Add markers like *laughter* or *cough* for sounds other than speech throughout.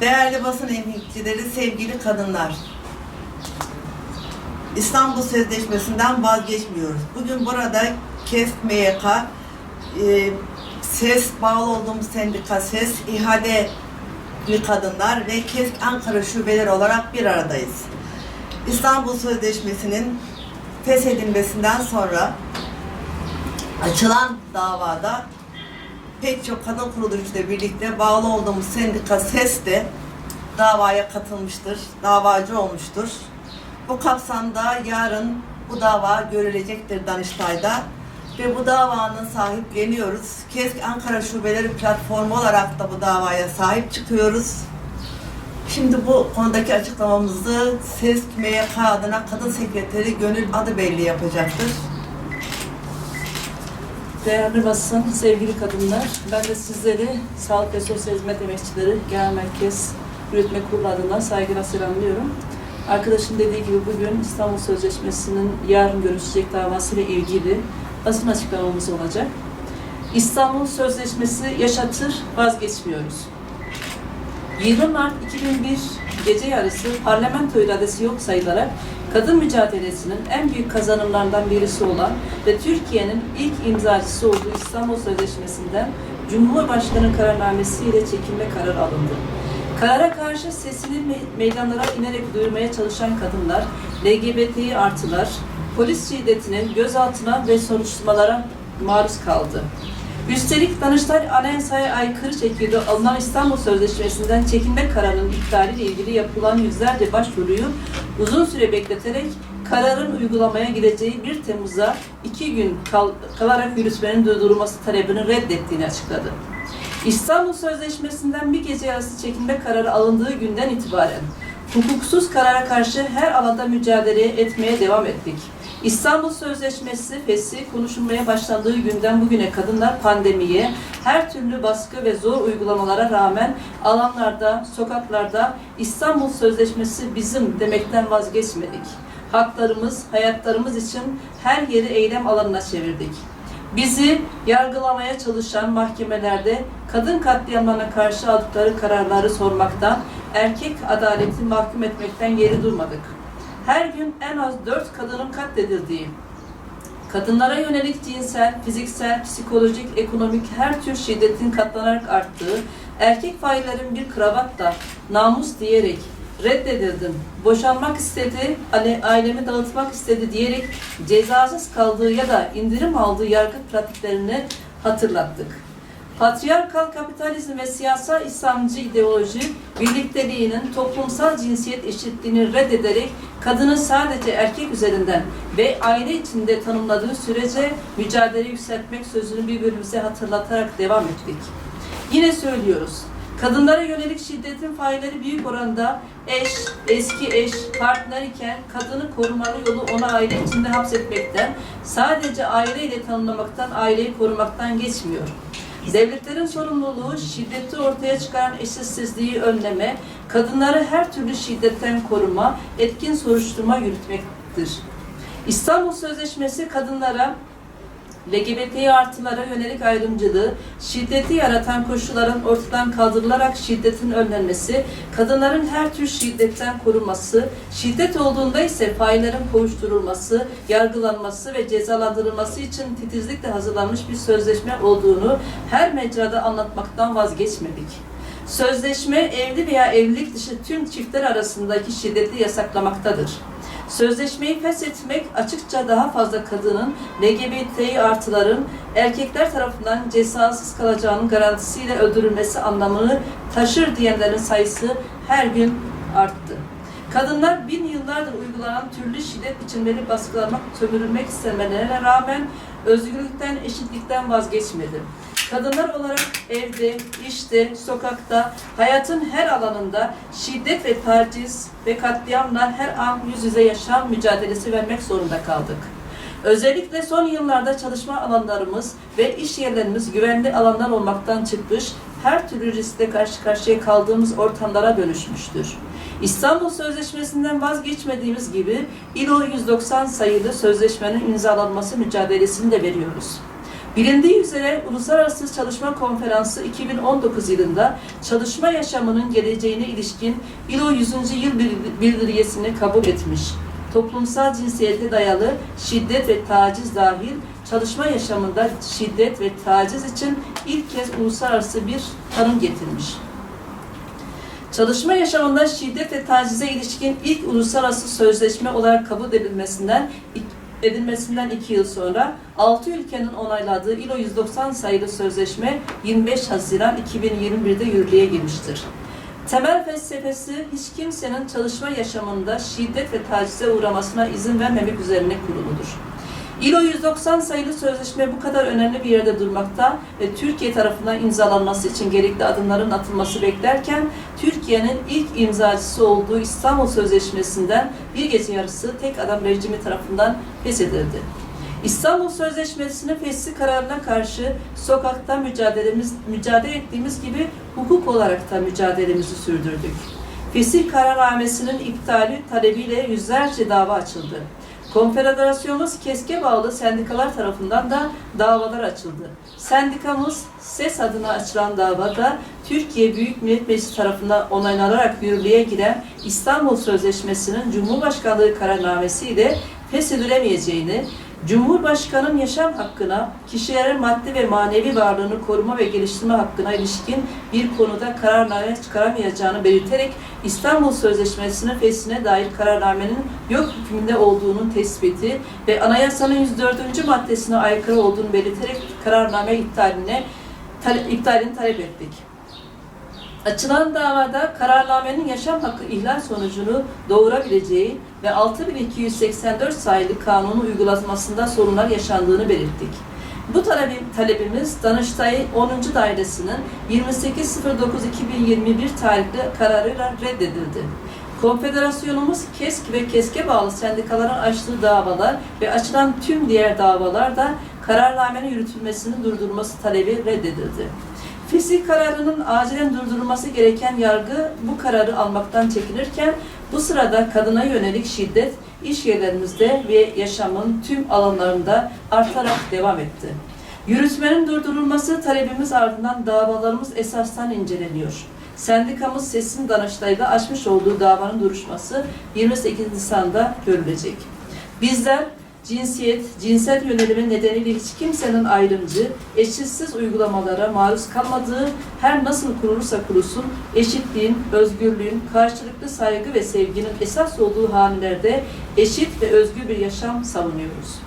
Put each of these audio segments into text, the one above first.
Değerli basın emekçileri, sevgili kadınlar. İstanbul Sözleşmesi'nden vazgeçmiyoruz. Bugün burada KESK MYK, e, SES, bağlı olduğumuz sendika SES, İHA'de kadınlar ve KESK Ankara şubeleri olarak bir aradayız. İstanbul Sözleşmesi'nin feshedilmesinden sonra açılan davada pek çok kadın kuruluşuyla birlikte bağlı olduğumuz sendika SES de davaya katılmıştır, davacı olmuştur. Bu kapsamda yarın bu dava görülecektir Danıştay'da ve bu davanın sahipleniyoruz. KESK Ankara Şubeleri Platformu olarak da bu davaya sahip çıkıyoruz. Şimdi bu konudaki açıklamamızı SESK MYK adına Kadın Sekreteri Gönül Adıbelli yapacaktır. Değerli basın, sevgili kadınlar, ben de sizleri Sağlık ve Sosyal Hizmet Emekçileri Genel Merkez Yürütme Kurulu adına saygıyla selamlıyorum. Arkadaşın dediği gibi bugün İstanbul Sözleşmesi'nin yarın görüşecek davasıyla ilgili basın açıklamamız olacak. İstanbul Sözleşmesi yaşatır, vazgeçmiyoruz. 20 Mart 2001 gece yarısı parlamento iradesi yok sayılarak kadın mücadelesinin en büyük kazanımlarından birisi olan ve Türkiye'nin ilk imzacısı olduğu İstanbul Sözleşmesi'nden Cumhurbaşkanı kararnamesiyle çekilme kararı alındı. Karara karşı sesini me- meydanlara inerek duyurmaya çalışan kadınlar, LGBTİ artılar, polis şiddetine, gözaltına ve soruşturmalara maruz kaldı. Üstelik Danıştay Anayasa'ya aykırı şekilde alınan İstanbul Sözleşmesi'nden çekilme kararının iptaliyle ilgili yapılan yüzlerce başvuruyu uzun süre bekleterek kararın uygulamaya gideceği 1 Temmuz'a iki gün kal- kalarak yürütmenin durdurulması talebini reddettiğini açıkladı. İstanbul Sözleşmesi'nden bir gece yarısı çekilme kararı alındığı günden itibaren hukuksuz karara karşı her alanda mücadele etmeye devam ettik. İstanbul Sözleşmesi fesi konuşulmaya başlandığı günden bugüne kadınlar pandemiye, her türlü baskı ve zor uygulamalara rağmen alanlarda, sokaklarda İstanbul Sözleşmesi bizim demekten vazgeçmedik. Haklarımız, hayatlarımız için her yeri eylem alanına çevirdik. Bizi yargılamaya çalışan mahkemelerde kadın katliamlarına karşı aldıkları kararları sormaktan, erkek adaleti mahkum etmekten geri durmadık. Her gün en az dört kadının katledildiği, kadınlara yönelik cinsel, fiziksel, psikolojik, ekonomik her tür şiddetin katlanarak arttığı, erkek faillerin bir kravatla namus diyerek reddedildim, boşanmak istedi, aile- ailemi dağıtmak istedi diyerek cezasız kaldığı ya da indirim aldığı yargı pratiklerini hatırlattık. Patriarkal kapitalizm ve siyasal İslamcı ideoloji birlikteliğinin toplumsal cinsiyet eşitliğini reddederek kadını sadece erkek üzerinden ve aile içinde tanımladığı sürece mücadele yükseltmek sözünü birbirimize hatırlatarak devam ettik. Yine söylüyoruz. Kadınlara yönelik şiddetin failleri büyük oranda eş, eski eş, partner iken kadını korumalı yolu ona aile içinde hapsetmekten, sadece aileyle tanımlamaktan, aileyi korumaktan geçmiyor. Devletlerin sorumluluğu şiddeti ortaya çıkaran eşitsizliği önleme, kadınları her türlü şiddetten koruma, etkin soruşturma yürütmektir. İstanbul Sözleşmesi kadınlara LGBT artılara yönelik ayrımcılığı, şiddeti yaratan koşulların ortadan kaldırılarak şiddetin önlenmesi, kadınların her tür şiddetten korunması, şiddet olduğunda ise faillerin kovuşturulması, yargılanması ve cezalandırılması için titizlikle hazırlanmış bir sözleşme olduğunu her mecrada anlatmaktan vazgeçmedik. Sözleşme evli veya evlilik dışı tüm çiftler arasındaki şiddeti yasaklamaktadır. Sözleşmeyi feshetmek açıkça daha fazla kadının, LGBTİ artıların erkekler tarafından cezasız kalacağının garantisiyle öldürülmesi anlamını taşır diyenlerin sayısı her gün arttı. Kadınlar bin yıllardır uygulanan türlü şiddet biçimleri baskılamak, sömürülmek istemelerine rağmen özgürlükten, eşitlikten vazgeçmedi. Kadınlar olarak evde, işte, sokakta, hayatın her alanında şiddet ve taciz ve katliamla her an yüz yüze yaşam mücadelesi vermek zorunda kaldık. Özellikle son yıllarda çalışma alanlarımız ve iş yerlerimiz güvenli alanlar olmaktan çıkmış, her türlü riskle karşı karşıya kaldığımız ortamlara dönüşmüştür. İstanbul Sözleşmesi'nden vazgeçmediğimiz gibi ILO 190 sayılı sözleşmenin imzalanması mücadelesini de veriyoruz. Bilindiği üzere Uluslararası Çalışma Konferansı 2019 yılında çalışma yaşamının geleceğine ilişkin ILO 100. yıl bildirgesini kabul etmiş. Toplumsal cinsiyete dayalı şiddet ve taciz dahil çalışma yaşamında şiddet ve taciz için ilk kez uluslararası bir tanım getirmiş. Çalışma yaşamında şiddet ve tacize ilişkin ilk uluslararası sözleşme olarak kabul edilmesinden edilmesinden iki yıl sonra 6 ülkenin onayladığı ILO 190 sayılı sözleşme 25 Haziran 2021'de yürürlüğe girmiştir. Temel felsefesi hiç kimsenin çalışma yaşamında şiddet ve tacize uğramasına izin vermemek üzerine kuruludur. ILO 190 sayılı sözleşme bu kadar önemli bir yerde durmakta ve Türkiye tarafından imzalanması için gerekli adımların atılması beklerken Türkiye'nin ilk imzacısı olduğu İstanbul Sözleşmesi'nden bir gece yarısı tek adam rejimi tarafından feshedildi. İstanbul Sözleşmesi'nin fesli kararına karşı sokakta mücadelemiz, mücadele ettiğimiz gibi hukuk olarak da mücadelemizi sürdürdük. Fesih kararnamesinin iptali talebiyle yüzlerce dava açıldı. Konfederasyonumuz keske bağlı sendikalar tarafından da davalar açıldı. Sendikamız SES adına açılan davada Türkiye Büyük Millet Meclisi tarafından onaylanarak yürürlüğe giren İstanbul Sözleşmesi'nin Cumhurbaşkanlığı kararnamesi ile feshedilemeyeceğini, Cumhurbaşkanının yaşam hakkına, kişilerin maddi ve manevi varlığını koruma ve geliştirme hakkına ilişkin bir konuda kararname çıkaramayacağını belirterek İstanbul Sözleşmesi'nin feshine dair kararnamenin yok hükmünde olduğunun tespiti ve anayasanın 104. maddesine aykırı olduğunu belirterek kararname iptaline tale, iptalini talep ettik. Açılan davada kararnamenin yaşam hakkı ihlal sonucunu doğurabileceği ve 6284 sayılı kanunu uygulanmasında sorunlar yaşandığını belirttik. Bu talebi, talebimiz Danıştay 10. Dairesi'nin 28.09.2021 tarihli kararıyla reddedildi. Konfederasyonumuz KESK ve KESK'e bağlı sendikaların açtığı davalar ve açılan tüm diğer davalar da kararnamenin yürütülmesinin durdurulması talebi reddedildi. Fesih kararının acilen durdurulması gereken yargı bu kararı almaktan çekinirken bu sırada kadına yönelik şiddet iş yerlerimizde ve yaşamın tüm alanlarında artarak devam etti. Yürütmenin durdurulması talebimiz ardından davalarımız esastan inceleniyor. Sendikamız Sesin Danıştay'da açmış olduğu davanın duruşması 28 Nisan'da görülecek. Bizler cinsiyet, cinsel yönelimi nedeniyle hiç kimsenin ayrımcı, eşitsiz uygulamalara maruz kalmadığı her nasıl kurulursa kurulsun eşitliğin, özgürlüğün, karşılıklı saygı ve sevginin esas olduğu hanelerde eşit ve özgür bir yaşam savunuyoruz.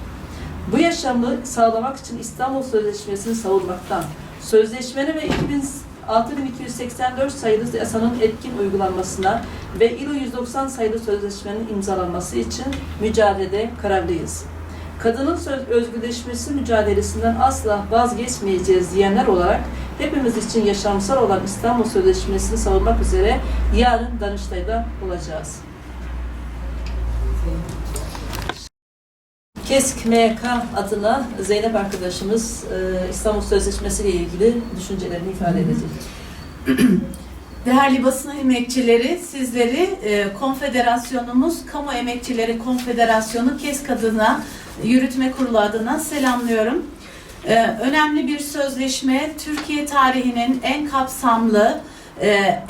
Bu yaşamı sağlamak için İstanbul Sözleşmesi'ni savunmaktan, sözleşmenin ve 2000 6284 sayılı yasanın etkin uygulanmasına ve ILO 190 sayılı sözleşmenin imzalanması için mücadelede kararlıyız. Kadının söz özgürleşmesi mücadelesinden asla vazgeçmeyeceğiz diyenler olarak hepimiz için yaşamsal olan İstanbul Sözleşmesi'ni savunmak üzere yarın Danıştay'da olacağız. KESK MK adına Zeynep arkadaşımız e, İstanbul Sözleşmesi ile ilgili düşüncelerini ifade edecek. *clears throat* Değerli basın emekçileri, sizleri e, konfederasyonumuz, Kamu Emekçileri Konfederasyonu KESK adına, Yürütme Kurulu adına selamlıyorum. E, önemli bir sözleşme, Türkiye tarihinin en kapsamlı,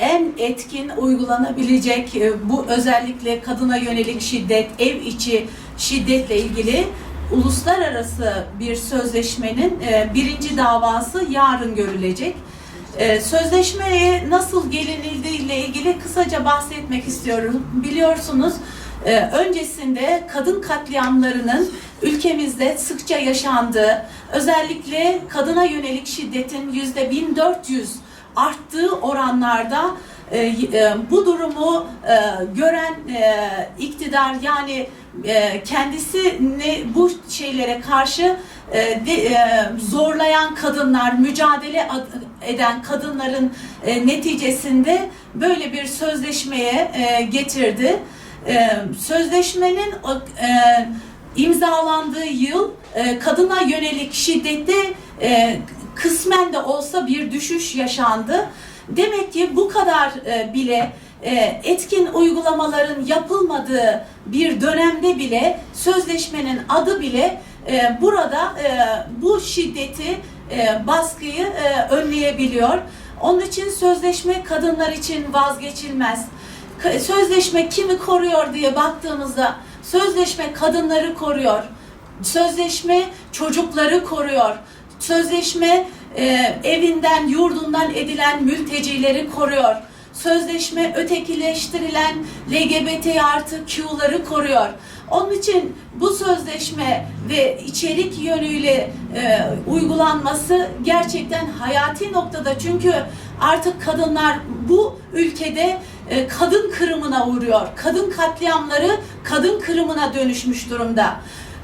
en etkin uygulanabilecek e, bu özellikle kadına yönelik şiddet, ev içi şiddetle ilgili uluslararası bir sözleşmenin e, birinci davası yarın görülecek. Ee, sözleşmeye nasıl gelinildiği ilgili kısaca bahsetmek istiyorum. Biliyorsunuz e, öncesinde kadın katliamlarının ülkemizde sıkça yaşandığı, özellikle kadına yönelik şiddetin yüzde 1400 arttığı oranlarda e, e, bu durumu e, gören e, iktidar yani e, kendisini bu şeylere karşı e, e, zorlayan kadınlar, mücadele ad- eden kadınların e, neticesinde böyle bir sözleşmeye getirdi. Sözleşmenin imzalandığı yıl kadına yönelik şiddette kısmen de olsa bir düşüş yaşandı. Demek ki bu kadar bile etkin uygulamaların yapılmadığı bir dönemde bile sözleşmenin adı bile e, burada e, bu şiddeti, e, baskıyı e, önleyebiliyor. Onun için sözleşme kadınlar için vazgeçilmez. Sözleşme kimi koruyor diye baktığımızda sözleşme kadınları koruyor. Sözleşme çocukları koruyor. Sözleşme e, evinden, yurdundan edilen mültecileri koruyor. Sözleşme ötekileştirilen LGBT artı Q'ları koruyor. Onun için bu sözleşme ve içerik yönüyle e, uygulanması gerçekten hayati noktada. Çünkü artık kadınlar bu ülkede e, kadın kırımına uğruyor. Kadın katliamları kadın kırımına dönüşmüş durumda.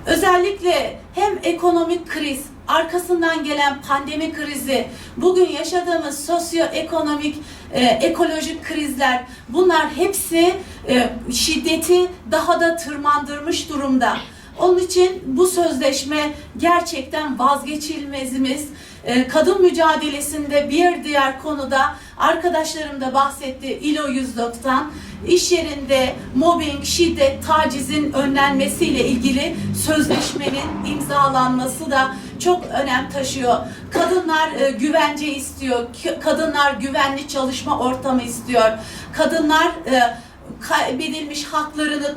Özellikle hem ekonomik kriz, arkasından gelen pandemi krizi, bugün yaşadığımız sosyoekonomik, e, ekolojik krizler bunlar hepsi e, şiddeti daha da tırmandırmış durumda. Onun için bu sözleşme gerçekten vazgeçilmezimiz. E, Kadın mücadelesinde bir diğer konuda arkadaşlarım da bahsetti ILO 190 iş yerinde mobbing, şiddet, tacizin önlenmesiyle ilgili sözleşmenin imzalanması da çok önem taşıyor. Kadınlar e, güvence istiyor. Kadınlar güvenli çalışma ortamı istiyor. Kadınlar e, kaybedilmiş haklarını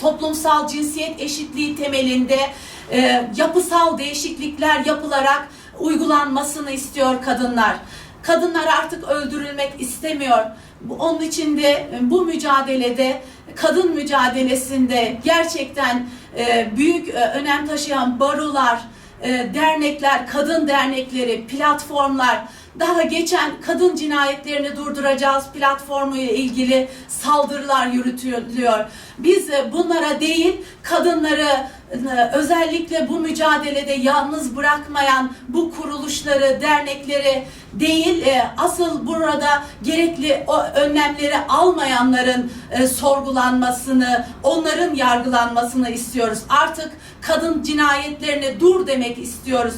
toplumsal cinsiyet eşitliği temelinde e, yapısal değişiklikler yapılarak uygulanmasını istiyor kadınlar. Kadınlar artık öldürülmek istemiyor. Onun için de e, bu mücadelede kadın mücadelesinde gerçekten e, büyük e, önem taşıyan barolar, e, dernekler, kadın dernekleri, platformlar, daha geçen kadın cinayetlerini durduracağız platformu ile ilgili saldırılar yürütülüyor. Biz e, bunlara değil kadınları e, özellikle bu mücadelede yalnız bırakmayan bu kuruluşları, dernekleri değil e, asıl burada gerekli önlemleri almayanların sorgulanmasını, onların yargılanmasını istiyoruz. Artık kadın cinayetlerine dur demek istiyoruz.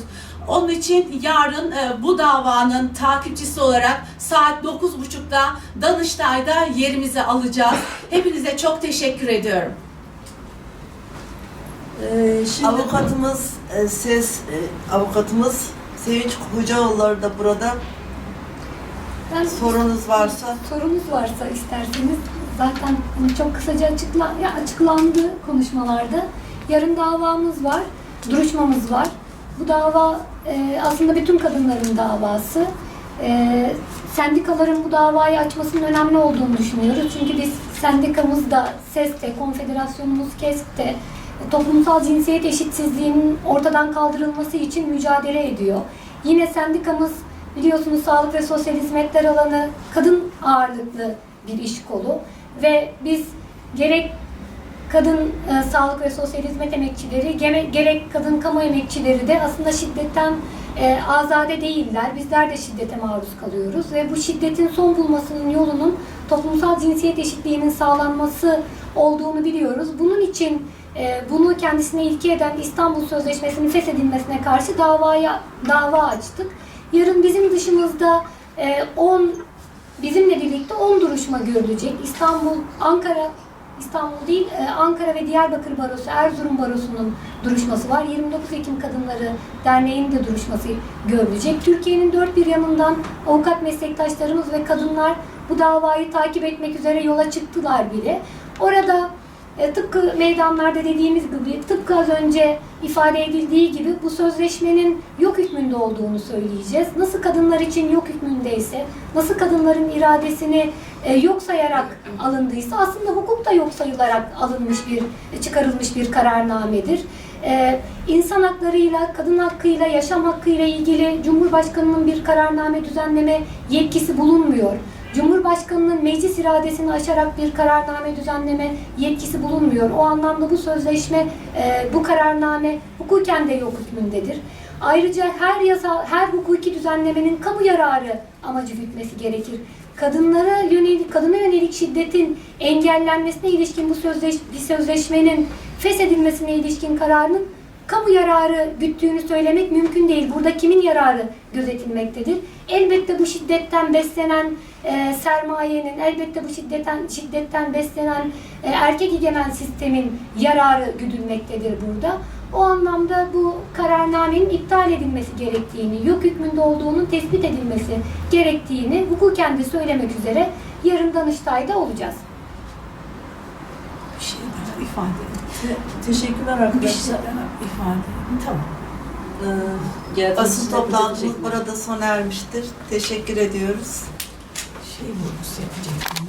Onun için yarın e, bu davanın takipçisi olarak saat 9.30'da Danıştay'da yerimizi alacağız. Hepinize çok teşekkür ediyorum. Ee, şimdi Avukatımız e, ses e, avukatımız Sevinç Hocaoğulları da burada. Ben Sorunuz varsa sorunuz varsa isterseniz zaten çok kısaca açıkla, ya açıklandı konuşmalarda. Yarın davamız var, duruşmamız var. Bu dava e, aslında bütün kadınların davası. E, sendikaların bu davayı açmasının önemli olduğunu düşünüyoruz. Çünkü biz sendikamızda, SES'te, konfederasyonumuz KESK'te e, toplumsal cinsiyet eşitsizliğinin ortadan kaldırılması için mücadele ediyor. Yine sendikamız biliyorsunuz sağlık ve sosyal hizmetler alanı kadın ağırlıklı bir iş kolu ve biz gerek kadın e, sağlık ve sosyal hizmet emekçileri gere- gerek kadın kamu emekçileri de aslında şiddetten e, azade değiller. Bizler de şiddete maruz kalıyoruz ve bu şiddetin son bulmasının yolunun toplumsal cinsiyet eşitliğinin sağlanması olduğunu biliyoruz. Bunun için e, bunu kendisine ilke eden İstanbul Sözleşmesi'nin feshedilmesine karşı davaya dava açtık. Yarın bizim dışımızda e, 10 bizimle birlikte 10 duruşma görülecek. İstanbul, Ankara, İstanbul değil, e, Ankara ve Diyarbakır Barosu, Erzurum Barosu'nun duruşması var. 29 Ekim Kadınları Derneği'nin de duruşması görülecek. Türkiye'nin dört bir yanından avukat meslektaşlarımız ve kadınlar bu davayı takip etmek üzere yola çıktılar bile. Orada e, tıpkı meydanlarda dediğimiz gibi, tıpkı az önce ifade edildiği gibi bu sözleşmenin yok hükmünde olduğunu söyleyeceğiz. Nasıl kadınlar için yok hükmündeyse, nasıl kadınların iradesini e, yok sayarak alındıysa aslında hukuk da yok sayılarak alınmış bir, çıkarılmış bir kararnamedir. E, insan haklarıyla, kadın hakkıyla, yaşam hakkıyla ilgili Cumhurbaşkanı'nın bir kararname düzenleme yetkisi bulunmuyor. Cumhurbaşkanının meclis iradesini aşarak bir kararname düzenleme yetkisi bulunmuyor. O anlamda bu sözleşme, e, bu kararname hukuken de yok hükmündedir. Ayrıca her yasa, her hukuki düzenlemenin kamu yararı amacı gütmesi gerekir. Kadınlara yönelik, kadına yönelik şiddetin engellenmesine ilişkin bu sözleş, bir sözleşmenin feshedilmesine ilişkin kararının kamu yararı güttüğünü söylemek mümkün değil. Burada kimin yararı gözetilmektedir? Elbette bu şiddetten beslenen e, sermayenin, elbette bu şiddetten şiddetten beslenen e, erkek egemen sistemin yararı güdülmektedir burada. O anlamda bu kararnamenin iptal edilmesi gerektiğini, yok hükmünde olduğunun tespit edilmesi gerektiğini hukuken de söylemek üzere yarın Danıştay'da olacağız. Bir şey daha ifade edin. Te- teşekkürler Bir şey arkadaşlar. daha ifade edin. Tamam. Ee, Basın hepinize toplantımız burada sona ermiştir. Teşekkür ediyoruz. Şey vurgusu yapacaktım.